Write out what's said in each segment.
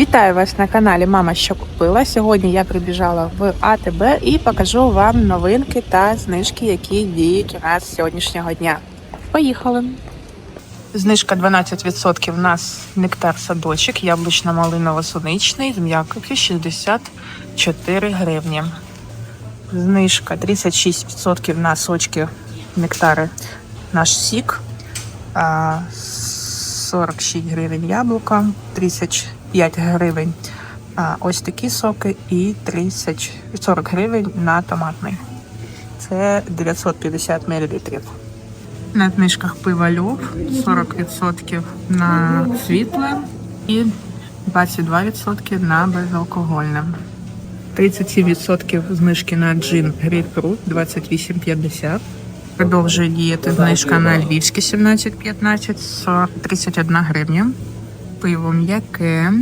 Вітаю вас на каналі Мама що купила. Сьогодні я прибіжала в АТБ і покажу вам новинки та знижки, які діють у нас з сьогоднішнього дня. Поїхали! Знижка 12% у нас нектар садочок, яблучно-малиново-суничний з м'якоті 64 гривні. Знижка 36% на сочки нектари наш сік. 46 гривень яблука, 35 гривень ось такі соки і 30, 40 гривень на томатний. Це 950 мл. На книжках пива Льов 40% на світле і 22% на безалкогольне. 37% знижки на джин Grapefruit 28,50. Продовжує діяти знижка на львівське 17,15, 40, 31 гривня. Пиво м'яке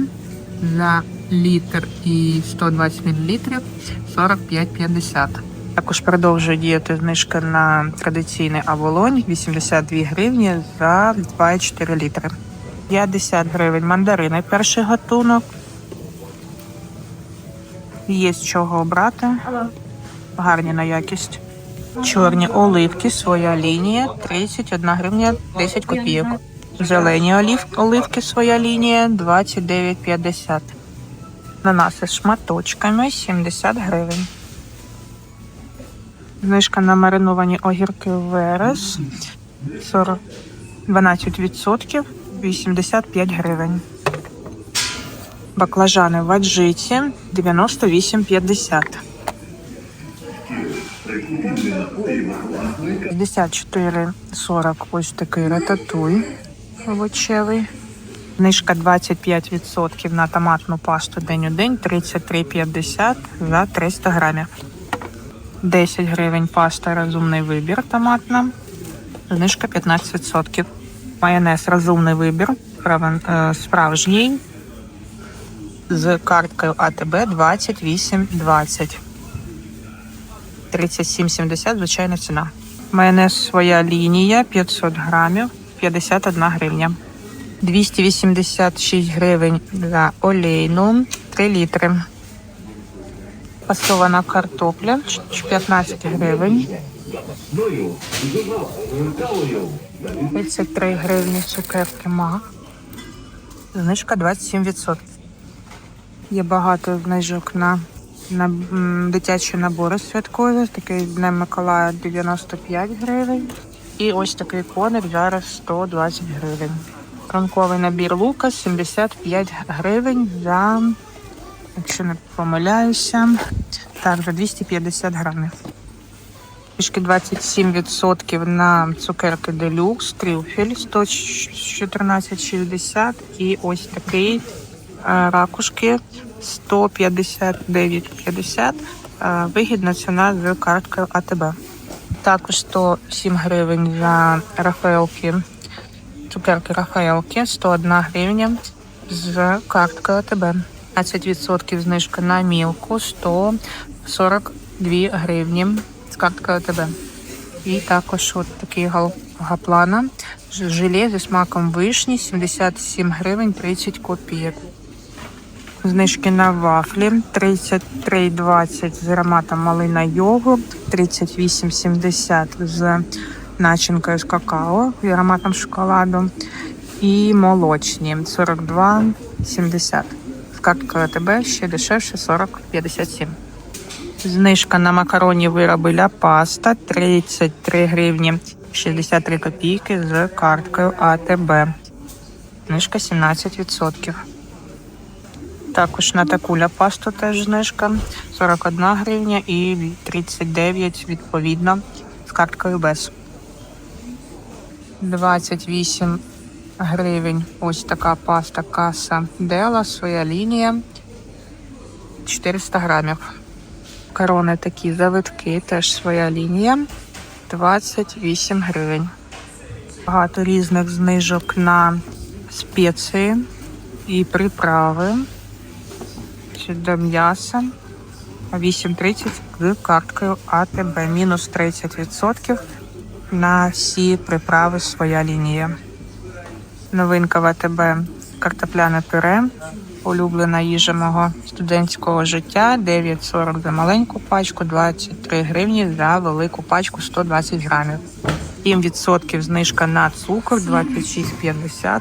за літр і 120 мл 45,50. Також продовжує діяти знижка на традиційний аволонь 82 гривні за 2,4 літри. 50 гривень мандарини перший гатунок. Є з чого обрати. Гарні на якість. Чорні оливки, своя лінія, 31 гривня 10 копійок. Зелені олів, оливки, своя лінія, 29,50. Ананаси з шматочками, 70 гривень. Знижка на мариновані огірки Верес, 40, 12%, 85 гривень. Баклажани в аджиті, 98,50. 54,40 ось такий рататуй овочевий. Знижка 25% на томатну пасту день у день, 33,50 за 300 грамів. 10 гривень паста розумний вибір томатна. Знижка 15%. Майонез розумний вибір. е, Справжній. З карткою АТБ 28,20. 37,70 звичайна ціна. Майонез своя лінія 500 грамів 51 гривня. 286 гривень за олійну 3 літри. Пасована картопля 15 гривень. 33 гривні цукерки мак. Знижка 27%. Є багато знижок на, на дитячі набори святкові. Такий Днем Миколая 95 гривень. І ось такий коник зараз 120 гривень. Ранковий набір лука 75 гривень за, якщо не помиляюся, так, за 250 грамів. Трішки 27% на цукерки делюкс, трюфель 114,60 і ось такий е, ракушки 159,50. Е, Вигідна ціна з карткою АТБ. Також 107 гривень за Рафаелки. Цукерки Рафаелки 101 гривня з карткою АТБ. 15% знижка на мілку 142 гривні з карткою АТБ. І також от такий гаплана. Желе зі смаком вишні 77 гривень 30 копійок. Знижки на вафлі 33,20 з ароматом малина йогурт, 38,70 з начинкою з какао і ароматом шоколаду. І молочні 42,70. З карткою АТБ ще дешевше 40,57. Знижка на макаронні вироби ля паста 33 гривні 63 копійки з карткою АТБ. Знижка 17%. Також на таку ля пасту теж знижка 41 гривня і 39 відповідно з карткою без. 28 гривень. Ось така паста каса Дела, своя лінія 400 грамів. Корони такі завитки, теж своя лінія 28 гривень. Багато різних знижок на спеції і приправи. Ще до м'яса. 8,30 з карткою АТБ. Мінус 30% на всі приправи своя лінія. Новинка в АТБ картопляне пюре улюблена їжа мого студентського життя. 9,40 за маленьку пачку, 23 гривні за велику пачку 120 грамів. 7% знижка на цукор, 26,50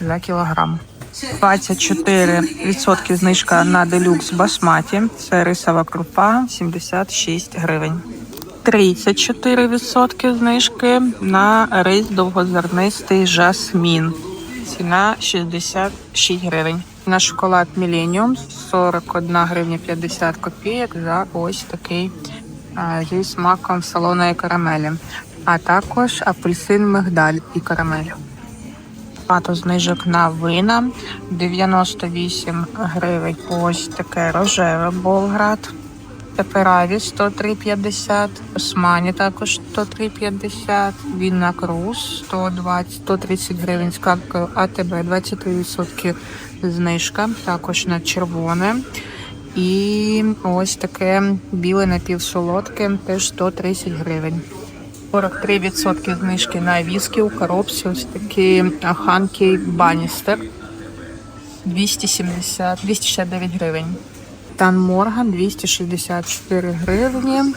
за кілограм. 24% знижка на делюкс басматі. Це рисова крупа 76 гривень. 34% знижки на рис довгозернистий жасмін. Ціна 66 гривень. На шоколад Millennium 41 гривня 50 копійок за ось такий зі смаком солоної карамелі. А також апельсин мигдаль і карамель. Багато знижок на вина 98 гривень. Ось таке рожеве Болград. Тепераві 103,50, Османі також 103,50, Вінна Круз 120, 130 гривень з карткою АТБ, 23% знижка, також на червоне. І ось таке біле напівсолодке, теж 130 гривень. 43% знижки на віскі у коробці. Ось такі Ханкі Баністер 270, 269 гривень. Тан Морган 264 гривні,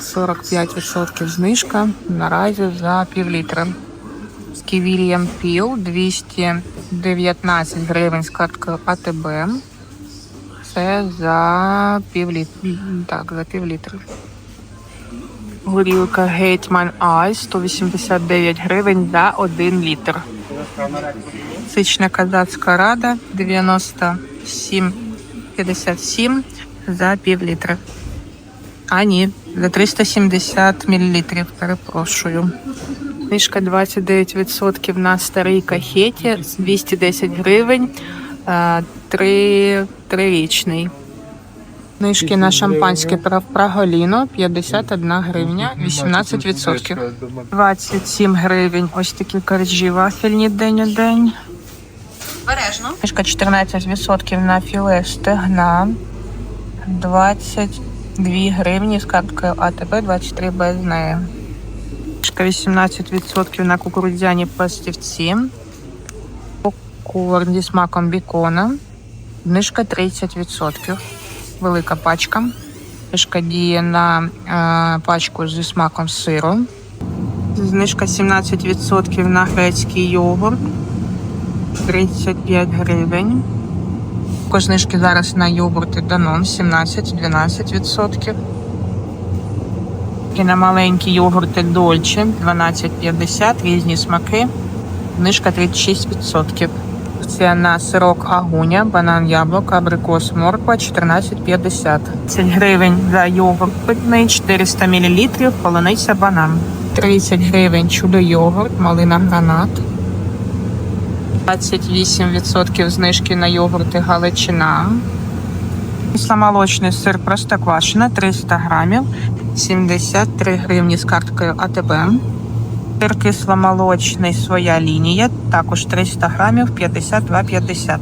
45% знижка наразі за пів літра. Сківільям Піл 219 гривень з карткою АТБ. Це за пів літра. Так, за пів літра. Горілка Гейтман Айс 189 гривень за 1 літр. Сична казацька рада 97,57 за пів літра. А ні, за 370 мл, перепрошую. Знижка 29% на старій кахеті, 210 гривень, е, три, трирічний. Знижки на шампанське про Праголіно 51 гривня, 18%. 27 гривень. Ось такі коржі вафельні день у день. Бережно. Знижка 14% на філе стегна. 22 гривні з карткою АТБ, 23 без неї. Знижка 18% на кукурудзяні пластівці. Попкорн зі смаком бікона. Знижка 30%. Велика пачка. Знижка діє на е, пачку зі смаком сиру. Знижка 17% на грецький йогурт. 35 гривень. Також знижки зараз на йогурти Данон 17-12%. І на маленькі йогурти Дольче 12,50, різні смаки. Знижка 36%. Це на сирок агуня, банан яблуко, абрикос, морква 14,50. 10 гривень за йогурт питний, 400 мл, полуниця банан. 30 гривень чудо йогурт, малина гранат. 28% знижки на йогурти Галичина. Кисломолочний сир простоквашино 300 грамів, 73 гривні з карткою АТБ. Сир кисломолочний своя лінія, також 300 грамів, 52,50.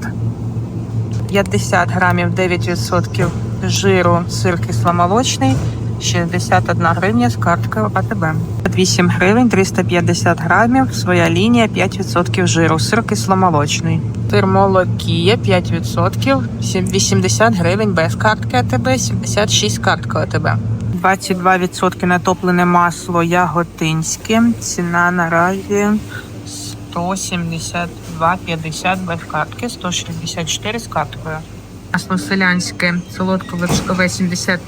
50 грамів 9% жиру сир кисломолочний, 61 гривня з карткою АТБ. 8 гривень 350 грамів, своя лінія 5% жиру, сир кисломолочний. Сир молокія 5%, 80 гривень без картки АТБ, 76 картка АТБ. 22% натоплене масло яготинське. Ціна наразі 172,50 без картки, 164 з карткою. Масло селянське солодковершкове 73%,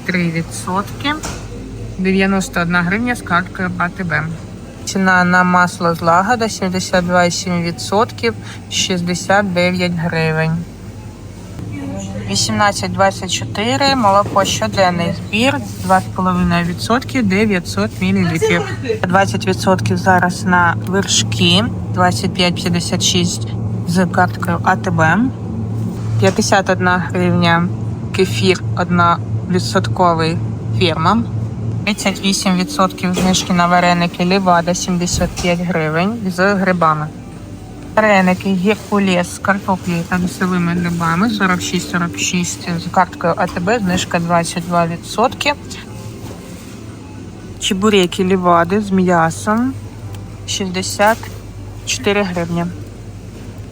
91 гривня з карткою АТБ. Ціна на масло злагода 72,7%, 69 гривень. 18,24, молоко щоденний збір, 2,5%, 900 мл. 20% зараз на вершки, 25,56 з карткою АТБ. 51 гривня кефір 1% фірма. 38% знижки на вареники Лівада 75 гривень з грибами. Вареники Геркулес з картоплею та лісовими грибами 46-46 з карткою АТБ, знижка 22%. Чебуреки Лівади з м'ясом 64 гривні.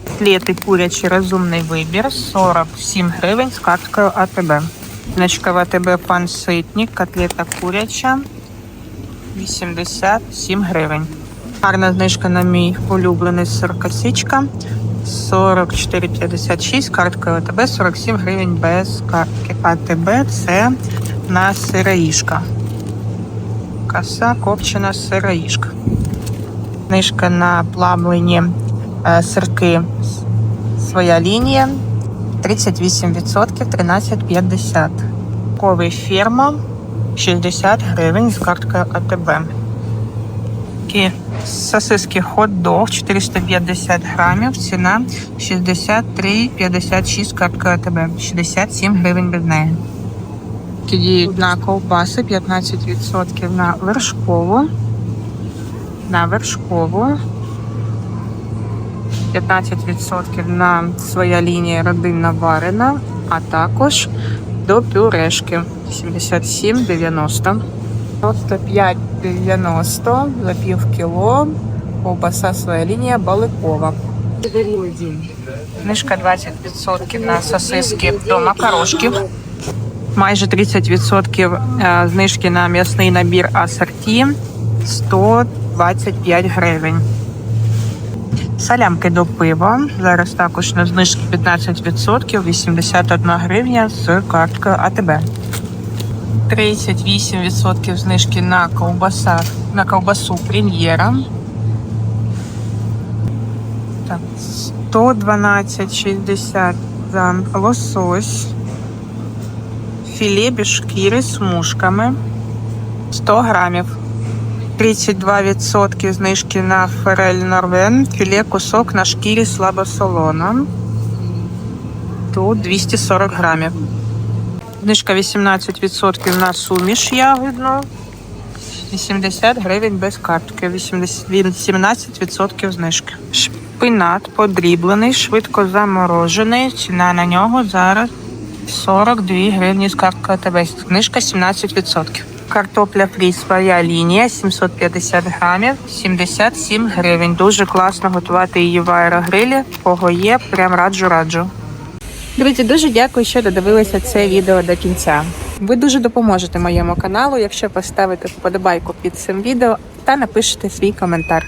Котлети курячі розумний вибір 47 гривень з карткою АТБ. Значка в АТБ пан Ситник, котлета куряча 87 гривень. Гарна знижка на мій улюблений сир косичка 44,56 карткою АТБ 47 гривень без картки. АТБ це на сироїшка. Коса копчена сироїшка. Знижка на плавлені е, сирки своя лінія 38% 13,50. Ковий фірма 60 гривень з карткою АТБ. Такі сосиски хот-дог 450 грамів, ціна 63,56 карткою АТБ, 67 гривень без неї. Діють на ковбаси 15% на вершкову. На вершкову. 15% на своя лінія родинна варена, а також до пюрешки 77,90. 95,90 за пів кіло. Ковбаса своя лінія баликова. Знижка 20% на сосиски до макарошків. Майже 30% е, знижки на м'ясний набір асорті 125 гривень. Салямки до пива. Зараз також на знижки 15%, 81 гривня з карткою АТБ. 38% знижки на ковбаса, на ковбасу прем'єра. Так, 112,60 за лосось. Філе без шкіри з мушками 100 грамів. 32% знижки на форель Норвен, філе кусок на шкірі слабосолона. Тут 240 грамів. Знижка 18% на суміш ягідну. 80 гривень без картки. 80 18% знижки. Шпинат подріблений, швидко заморожений. Ціна на нього зараз 42 гривні з карткою АТБ. Знижка 17%. Картопля фрі своя лінія 750 грамів, 77 гривень. Дуже класно готувати її в аерогрилі. Кого є, прям раджу раджу. Друзі, дуже дякую, що додивилися це відео до кінця. Ви дуже допоможете моєму каналу, якщо поставите вподобайку під цим відео та напишете свій коментар.